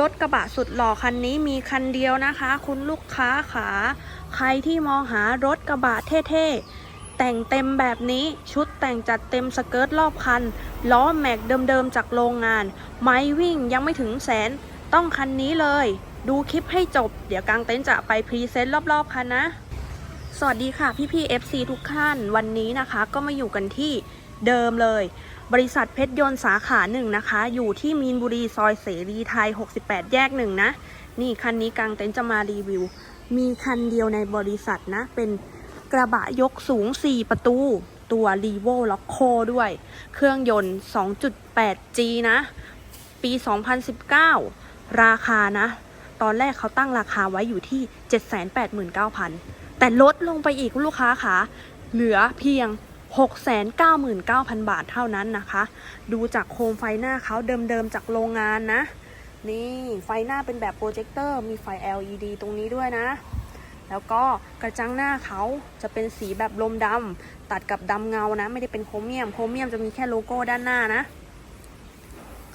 รถกระบะสุดหล่อคันนี้มีคันเดียวนะคะ คุณลูกค้าขา ใครที่มองหารถกระบะเท่ๆ แต่งเต็มแบบนี้ชุดแต่งจัดเต็มสเกิร์ตรอบคัน ล้อแม็กเดิมๆจากโรงงาน ไม้วิ่งยังไม่ถึงแสน ต้องคันนี้เลย ดูคลิปให้จบ เดี๋ยวกางเต็นท์จะไปพรีเซนต์รอบๆคันนะ สวัสดีค่ะพี่ๆ FC ทุกท่าน วันนี้นะคะก็มาอยู่กันที่ เดิมเลย บริษัทเพชรยนต์สาขาหนึ่งนะคะ อยู่ที่มีนบุรีซอยเสรีไทย 68 แยกหนึ่งนะ นี่คันนี้กางเต็นท์จะมารีวิว มีคันเดียวในบริษัทนะ เป็นกระบะยกสูง 4 ประตูตัว r e v o l o c o ด้วย เครื่องยนต์ 2.8G นะ ปี 2019 ราคานะ ตอนแรกเขาตั้งราคาไว้อยู่ที่ 789,000 แต่ลดลงไปอีกลูกค้าคะเหลือเพียง 699,000 บาทเท่านั้นนะคะ ดูจากโคมไฟหน้าเขาเดิมๆจากโรงงานนะ นี่ไฟหน้าเป็นแบบโปรเจคเตอร์มีไฟ LED ตรงนี้ด้วยนะ แล้วก็กระจังหน้าเขาจะเป็นสีแบบลมดำตัดกับดำเงานะ ไม่ได้เป็นโครเมียม โครเมียมจะมีแค่โลโก้ด้านหน้านะ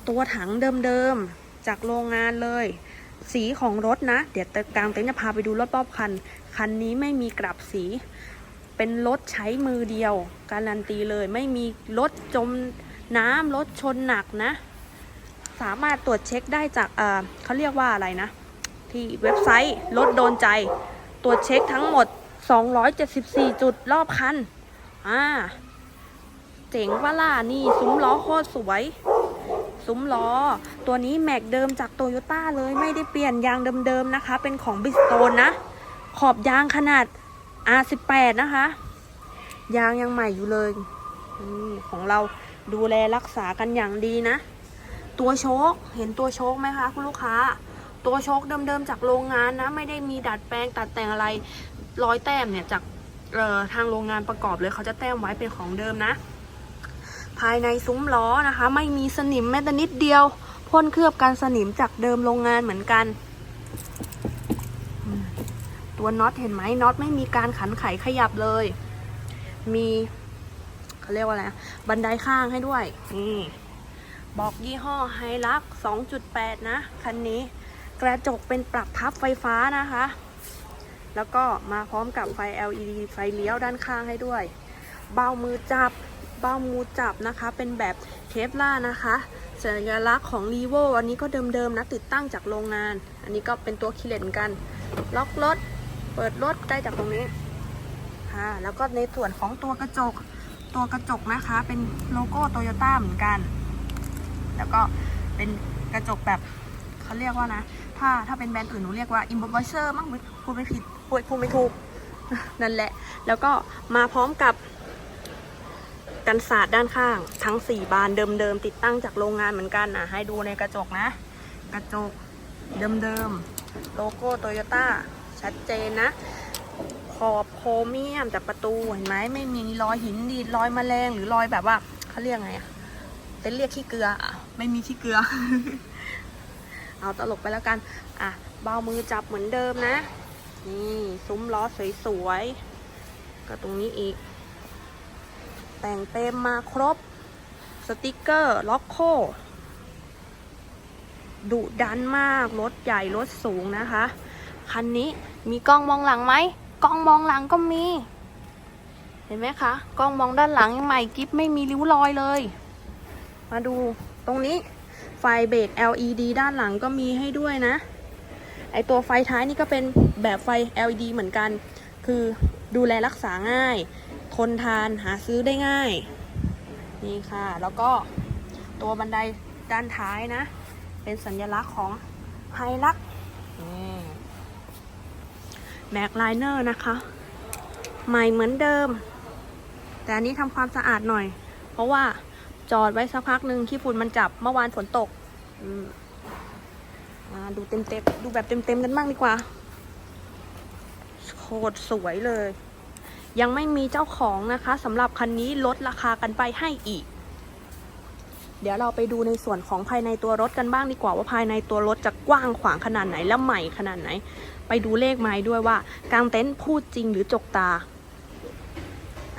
ตัวถังเดิมๆจากโรงงานเลยสีของรถนะ เดี๋ยวกลางเต็นท์จะพาไปดูรอบๆคัน คันนี้ไม่มีกลับสี เป็นรถใช้มือเดียว การันตีเลยไม่มีรถจมน้ำรถชนหนักนะ สามารถตรวจเช็คได้จากเออเขาเรียกว่าอะไรนะ ที่เว็บไซต์รถโดนใจ ตรวจเช็คทั้งหมด 274 จุดรอบคันอ่าเจ๋งว่าล่ะนี่ซุ้มล้อโคตรสวย ซุ้มล้อ ตัวนี้แม็กเดิมจากโตโยต้าเลยไม่ได้เปลี่ยนยางเดิมๆนะคะ เป็นของบิสโตนนะ ขอบยางขนาด R18 นะคะ ยางยังใหม่อยู่เลยอของเราดูแลรักษากันอย่างดีนะ ตัวโชคเห็นตัวโชคไหมคะ คุณลูกค้า ตัวโชคเดิมๆจากโรงงานนะ ไม่ได้มีดัดแปลงตัดแต่งอะไรรอยแต้มเนี่ยจากเอ่อทางโรงงานประกอบเลยเขาจะแต้มไว้เป็นของเดิมนะ ภายในซุ้มล้อนะคะ ไม่มีสนิมแม้แต่นิดเดียวพ่นเคลือบกันสนิมจากเดิมโรงงานเหมือนกัน ตัวน็อตเห็นไหมน็อตไม่มีการขันไขขยับเลย มีเขาเรียกว่าอะไรบันไดข้างให้ด้วยนี่บอกยี่ห้อไฮลัก 2.8 นะ คันนี้กระจกเป็นปรับพับไฟฟ้านะคะ แล้วก็มาพร้อมกับไฟ LED ไฟเลี้ยวด้านข้างให้ด้วย เบ้ามือจับ เบ้ามือจับนะคะ เป็นแบบเคฟล่านะคะ สัญลักษณ์ของ r e v o อันนี้ก็เดิมๆนะ ติดตั้งจากโรงงาน อันนี้ก็เป็นตัวคีย์เลนเหมือนกัน ล็อกรถ เปิดรถได้จากตรงนี้ค่ะแล้วก็ในส่วนของตัวกระจกตัวกระจกนะคะ เป็นโลโก้โตโยต้าเหมือนกัน แล้วก็เป็นกระจกแบบเขาเรียกว่านะ ถ้าถ้าเป็นแบรนด์อื่นหนูเรียกว่า i m b o b i z e r มั้งพูดไม่ผิดพูดพูดไม่ถูกนั่นแหละ แล้วก็มาพร้อมกับกันศาสตร์ด้านข้าง ทั้ง 4 บานเดิมๆติดตั้งจากโรงงานเหมือนกันนะให้ดูในกระจกนะ กระจกเดิมๆโลโก้โตโยต้า ชัดเจนนะ ขอบโครเมียมจากประตูเห็นไหมไม่มีรอยหินดีรอยแมลงหรือรอยแบบว่าเขาเรียกไงอะเต้นเรียกขี้เกลืออะไม่มีขี้เกลือ เอาตลกไปแล้วกัน อะเบามือจับเหมือนเดิมนะ นี่ซุ้มล้อสวยๆก็ตรงนี้อีก แต่งเต็มมาครบ สติกเกอร์ ล็อกโคดุดันมาก รถใหญ่ รถสูงนะคะ คันนี้มีกล้องมองหลังไหมกล้องมองหลังก็มี เห็นไหมคะกล้องมองด้านหลังยังใหม่กิ๊บไม่มีริ้วรอยเลย มาดูตรงนี้ไฟเบรก LED ด้านหลังก็มีให้ด้วยนะ ไอตัวไฟท้ายนี่ก็เป็นแบบไฟ LED เหมือนกัน คือดูแลรักษาง่าย ทนทานหาซื้อได้ง่าย นี่ค่ะ แล้วก็ตัวบันไดด้านท้ายนะ เป็นสัญลักษณ์ของไฮลัก แม็กไลเนอร์นะคะ ใหม่เหมือนเดิม แต่อันนี้ทำความสะอาดหน่อย เพราะว่าจอดไว้สักพักหนึ่งขี้ฝุ่นมันจับเมื่อวานฝนตกอืมมาดูเต็มเต็มดูแบบเต็มเต็มกันบ้างดีกว่าโคตรสวยเลย ยังไม่มีเจ้าของนะคะสำหรับคันนี้ลดราคากันไปให้อีก เดี๋ยวเราไปดูในส่วนของภายในตัวรถกันบ้างดีกว่าว่าภายในตัวรถจะกว้างขวางขนาดไหนและใหม่ขนาดไหน ไปดูเลขไม้ด้วยว่ากางเต็นท์พูดจริงหรือจกตา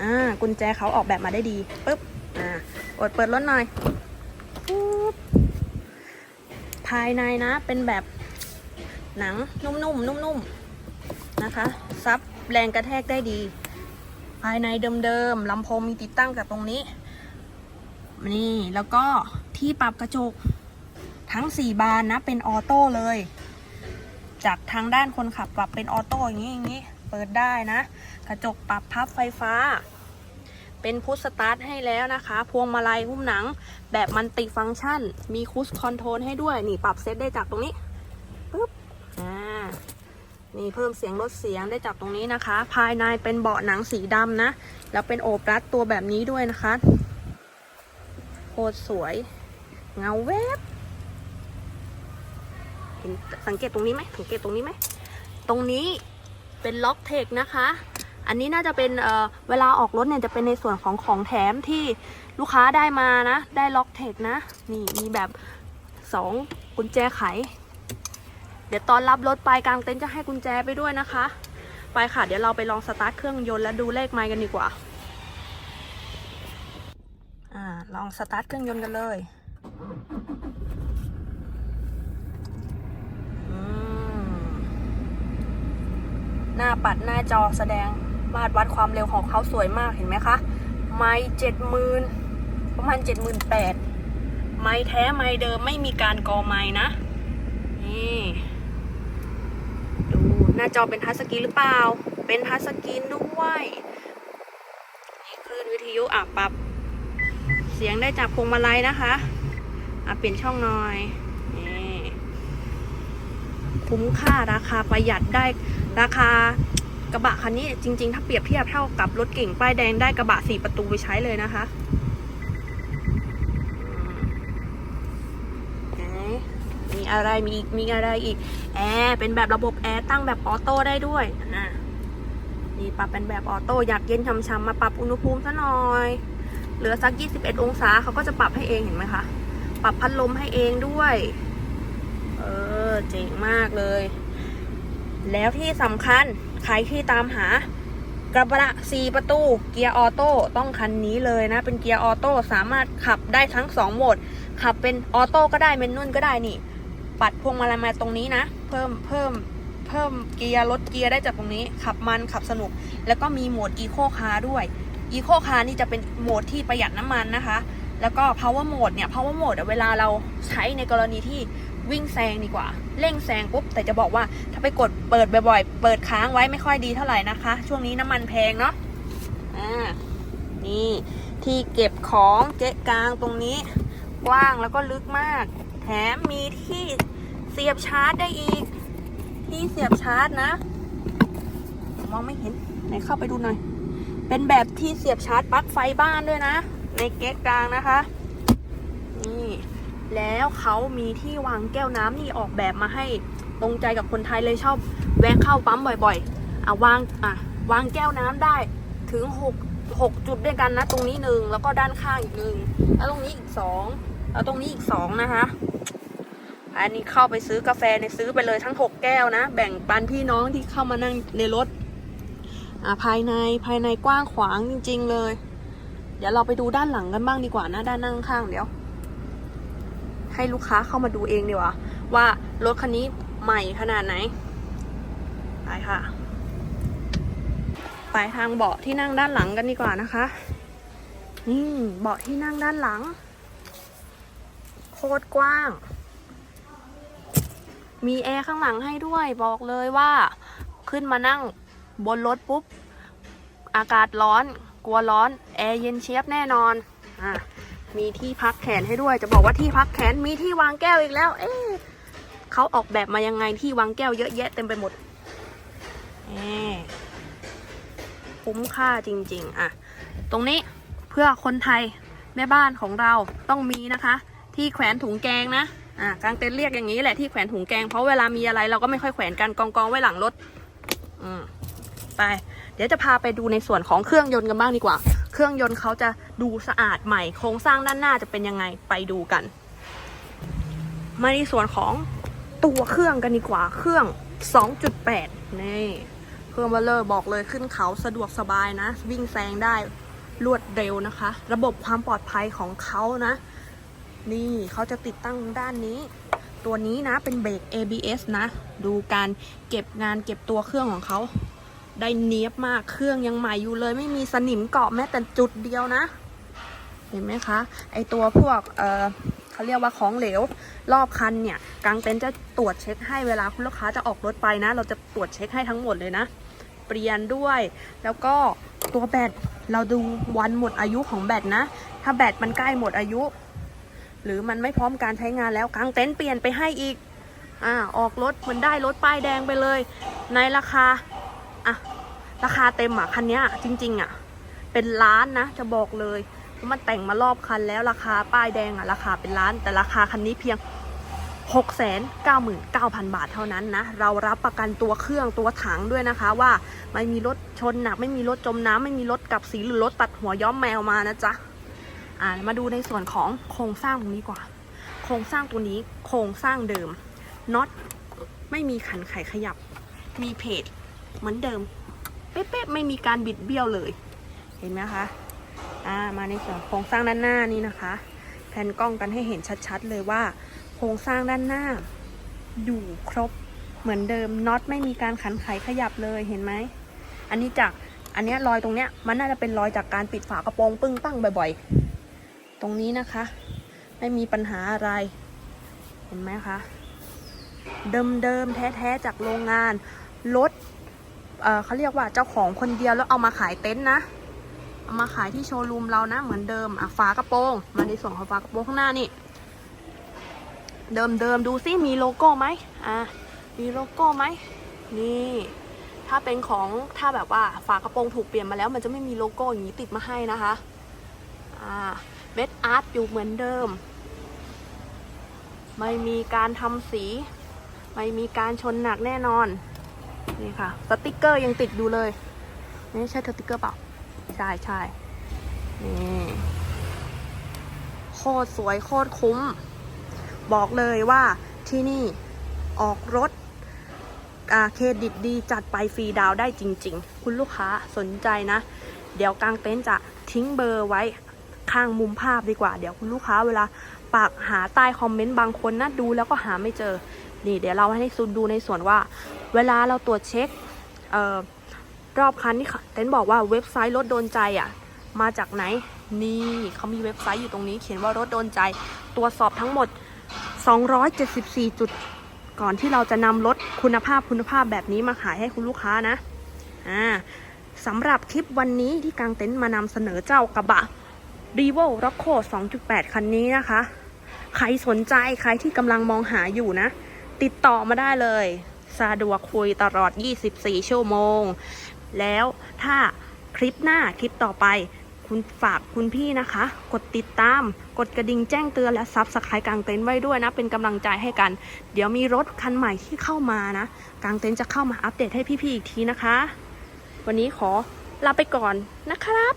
อ่ากุญแจเขาออกแบบมาได้ดีปึ๊บอ่าอดเปิดรถหน่อยปุ๊บภายในนะเป็นแบบหนังนุ่มๆนุ่มๆนะคะ ซับแรงกระแทกได้ดี ภายในเดิมๆลำโพงมีติดตั้งจากตรงนี้ นี่แล้วก็ที่ปรับกระจกทั้ง 4 บานนะ เป็นออโต้เลย จากทางด้านคนขับปรับเป็นออโต้อย่างนี้อย่างนี้เปิดได้นะ กระจกปรับพับไฟฟ้า เป็นพุชสตาร์ทให้แล้วนะคะ พวงมาลัยหุ้มหนัง แบบมันติฟังก์ชัน มีคูสคอนโทรลให้ด้วย นี่ปรับเซตได้จากตรงนี้ปึ๊บอ่านี่เพิ่มเสียงลดเสียงได้จากตรงนี้นะคะ ภายในเป็นเบาะหนังสีดำนะ แล้วเป็นโอบรัดตัวแบบนี้ด้วยนะคะ ตรสวย เงาแวบเห็นสังเกตตรงนี้ไหมสังเกตตรงนี้ไหม ตรงนี้เป็นล็อกเทคนะคะ อันนี้น่าจะเป็นเออเวลาออกรถเนี่ยจะเป็นในส่วนของของแถมที่ลูกค้าได้มานะ ได้ล็อกเทคนะ นี่มีแบบสองกุญแจไข เดี๋ยวตอนรับรถไปกลางเต็นท์จะให้กุญแจไปด้วยนะคะ ไปค่ะ เดี๋ยวเราไปลองสตาร์ทเครื่องยนต์และดูเลขไมล์กันดีกว่า อ่าลองสตาร์ทเครื่องยนต์กันเลยหน้าปัดหน้าจอแสดงมาตรวัดความเร็วของเขาสวยมากเห็นไหมคะ ไม้เจ็ดหมื่นประมาณเจ็ดหมื่นแปดไม้แท้ไม้เดิมไม่มีการกอไม้นะ นี่ ดูหน้าจอเป็นทัชสกรีนหรือเปล่า เป็นทัชสกรีนด้วย นี่คลื่นวิทยุอะปรับ สียงได้จากพวงมาลัยนะคะอะเปลี่ยนช่องหน่อยนี่คุ้มค่าราคาประหยัดได้ราคากระบะคันนี้จริง ๆ ถ้าเปรียบเทียบเท่ากับรถเก่งป้ายแดงได้กระบะสี่ประตูไปใช้เลยนะคะมีอะไรมีอีกมีอะไรอีกแอร์เป็นแบบระบบแอร์ตั้งแบบออโต้ได้ด้วยอะนี่ปรับเป็นแบบออโต้อยากเย็นช่ำๆมาปรับอุณหภูมิซะหน่อย เหลือสัก 21 องศาเขาก็จะปรับให้เองเห็นไหมคะ ปรับพัดลมให้เองด้วย เออ เจ๋งมากเลย แล้วที่สำคัญ ใครที่ตามหากระบะ4ประตู เกียร์ออโต้ต้องคันนี้เลยนะ เป็นเกียร์ออโต้สามารถขับได้ทั้ง2โหมด ขับเป็นออโต้ก็ได้เมนนุ่นก็ได้นี่ ปัดพวงมาลัยมาตรงนี้นะ เพิ่มเพิ่มเพิ่มเกียร์ลดเกียร์ได้จากตรงนี้ ขับมันขับสนุก แล้วก็มีโหมดอีโคคาร์ด้วย อีโคคาร์นี่จะเป็นโหมดที่ประหยัดน้ำมันนะคะ แล้วก็ power mode เนี่ย power mode เวลาเราใช้ในกรณีที่วิ่งแซงดีกว่า เร่งแซงปุ๊บ แต่จะบอกว่าถ้าไปกดเปิดบ่อยๆ เปิดค้างไว้ไม่ค่อยดีเท่าไหร่นะคะ ช่วงนี้น้ำมันแพงเนาะอ่านี่ที่เก็บของเกะกลางตรงนี้กว้างแล้วก็ลึกมาก แถมมีที่เสียบชาร์จได้อีก ที่เสียบชาร์จนะ มองไม่เห็น ไหนเข้าไปดูหน่อย เป็นแบบที่เสียบชาร์จปลั๊กไฟบ้านด้วยนะ ในเก๊กกลางนะคะ นี่ แล้วเขามีที่วางแก้วน้ำนี่ออกแบบมาให้ตรงใจกับคนไทยเลยชอบ แวะเข้าปั๊มบ่อยๆ อะวางอะวางแก้วน้ำได้ถึงหกหกจุดด้วยกันนะ ตรงนี้หนึ่งแล้วก็ด้านข้างอีกหนึ่งแล้วตรงนี้อีกสองแล้วตรงนี้อีกสองนะคะอันนี้เข้าไปซื้อกาแฟเนี่ยซื้อไปเลยทั้งหกแก้วนะ แบ่งปันพี่น้องที่เข้ามานั่งในรถ อ่าภายในภายในกว้างขวางจริง ๆ เลย เดี๋ยวเราไปดูด้านหลังกันบ้างดีกว่านะด้านนั่งข้างเดี๋ยว ให้ลูกค้าเข้ามาดูเองดีกว่า ว่ารถคันนี้ใหม่ขนาดไหนไปค่ะ ไปทางเบาะที่นั่งด้านหลังกันดีกว่านะคะ นี่เบาะที่นั่งด้านหลัง โคตรกว้าง มีแอร์ข้างหลังให้ด้วยบอกเลยว่าขึ้นมานั่ง บนรถปุ๊บ อากาศร้อน กลัวร้อน แอร์เย็นเชียบแน่นอนอะมีที่พักแขนให้ด้วย จะบอกว่าที่พักแขนมีที่วางแก้วอีกแล้ว เอ๊ะเขาออกแบบมายังไงที่วางแก้วเยอะแยะเต็มไปหมดเอ๊ะคุ้มค่าจริง ๆ อะ ตรงนี้เพื่อคนไทยแม่บ้านของเราต้องมีนะคะ ที่แขวนถุงแกงนะ อะกางเต็นท์เรียกอย่างนี้แหละที่แขวนถุงแกง เพราะเวลามีอะไรเราก็ไม่ค่อยแขวนกันกองกองๆไว้หลังรถ อืม ไป เดี๋ยวจะพาไปดูในส่วนของเครื่องยนต์กันบ้างดีกว่า เครื่องยนต์เขาจะดูสะอาดใหม่ โครงสร้างด้านหน้าจะเป็นยังไงไปดูกัน มาในส่วนของตัวเครื่องกันดีกว่า เครื่อง 2.8 นี่ เครื่องเบลเลอร์บอกเลยขึ้นเขาสะดวกสบายนะ วิ่งแซงได้รวดเร็วนะคะ ระบบความปลอดภัยของเขานะ นี่เขาจะติดตั้งด้านนี้ ตัวนี้นะเป็นเบรก ABS นะ ดูการเก็บงานเก็บตัวเครื่องของเขา ได้เนียบมากเครื่องยังใหม่อยู่เลย ไม่มีสนิมเกาะแม้แต่จุดเดียวนะ เห็นไหมคะ ไอตัวพวกเออเขาเรียกว่าของเหลว รอบคันเนี่ยกางเต็นท์จะตรวจเช็คให้เวลาคุณลูกค้าจะออกรถไปนะ เราจะตรวจเช็คให้ทั้งหมดเลยนะ เปลี่ยนด้วย แล้วก็ตัวแบตเราดูวันหมดอายุของแบตนะ ถ้าแบตมันใกล้หมดอายุ หรือมันไม่พร้อมการใช้งานแล้วกางเต็นท์เปลี่ยนไปให้อีกอ่าออกรถเหมือนได้รถป้ายแดงไปเลย ในราคา อะ ราคาเต็มอะ คันนี้จริง ๆ อะ เป็นล้านนะ จะบอกเลยเพราะมันแต่งมารอบคันแล้วราคาป้ายแดงอะ ราคาเป็นล้าน แต่ราคาคันนี้เพียง 699,000 บาทเท่านั้นนะ เรารับประกันตัวเครื่องตัวถังด้วยนะคะ ว่าไม่มีรถชนหนัก ไม่มีรถจมน้ำไม่มีรถกลับสีหรือรถตัดหัวย้อมแมวมานะจ๊ะอ่ามาดูในส่วนของโครงสร้างตรงนี้กว่า โครงสร้างตัวนี้โครงสร้างเดิมน็อตไม่มีขันไขขยับ มีเพจ เหมือนเดิม เป๊ะๆไม่มีการบิดเบี้ยวเลย เห็นไหมคะอ่ามาในส่วนโครงสร้างด้านหน้านี่นะคะ แผนกล้องกันให้เห็นชัดๆเลยว่า โครงสร้างด้านหน้า อยู่ครบเหมือนเดิมน็อตไม่มีการขันไขขยับเลยเห็นไหมอันนี้จากอันนี้รอยตรงเนี้ยมันน่าจะเป็นรอยจากการปิดฝากระโปรงปึ้งตั้งบ่อยๆ ตรงนี้นะคะ ไม่มีปัญหาอะไร เห็นไหมคะ เดิมๆแท้ๆจากโรงงานรถ เขาเรียกว่าเจ้าของคนเดียวแล้วเอามาขายเต็นท์นะ เอามาขายที่โชว์รูมเรานะ เหมือนเดิมอะฝากระโปรง มาในส่วนของฝากระโปรงข้างหน้านี่ เดิมเดิมดูซิมีโลโก้ไหมอะมีโลโก้ไหมนี่ถ้าเป็นของถ้าแบบว่าฝากระโปรงถูกเปลี่ยนมาแล้ว มันจะไม่มีโลโก้อย่างนี้ติดมาให้นะคะอ่าเม็ดอาร์ตอยู่เหมือนเดิม ไม่มีการทำสี ไม่มีการชนหนักแน่นอน นี่ค่ะ สติกเกอร์ยังติดอยู่เลย นี่ใช่สติกเกอร์เปล่า ใช่ใช่นี่โคตรสวยโคตรคุ้ม บอกเลยว่าที่นี่ออกรถเครดิตดีจัดไปฟรีดาวได้จริง ๆ คุณลูกค้าสนใจนะ เดี๋ยวกลางเต็นท์จะทิ้งเบอร์ไว้ข้างมุมภาพดีกว่า เดี๋ยวคุณลูกค้าเวลาปากหาใต้คอมเมนต์บางคนนะดูแล้วก็หาไม่เจอ นี่เดี๋ยวเราให้ซูดูในส่วนว่า เวลาเราตรวจเช็คเอ่อรอบคันที่เต็นบอกว่าเว็บไซต์รถโดนใจอะมาจากไหน นี่เขามีเว็บไซต์อยู่ตรงนี้ เขียนว่ารถโดนใจ ตรวจสอบทั้งหมด 274 จุด ก่อนที่เราจะนำรถคุณภาพคุณภาพแบบนี้มาขายให้คุณลูกค้านะอ่าสำหรับคลิปวันนี้ที่กางเต็นท์มานำเสนอเจ้ากระบะ r e v o r o c c o 2.8 คันนี้นะคะ ใครสนใจใครที่กำลังมองหาอยู่นะ ติดต่อมาได้เลย สะดวกคุยตลอด 24 ชั่วโมง แล้วถ้าคลิปหน้าคลิปต่อไป คุณฝากคุณพี่นะคะ กดติดตาม กดกระดิ่งแจ้งเตือนและซับสไครต์กางเต็นท์ไว้ด้วยนะ เป็นกำลังใจให้กัน เดี๋ยวมีรถคันใหม่ที่เข้ามานะกางเต็นท์จะเข้ามาอัปเดตให้พี่ๆอีกทีนะคะ วันนี้ขอลาไปก่อนนะครับ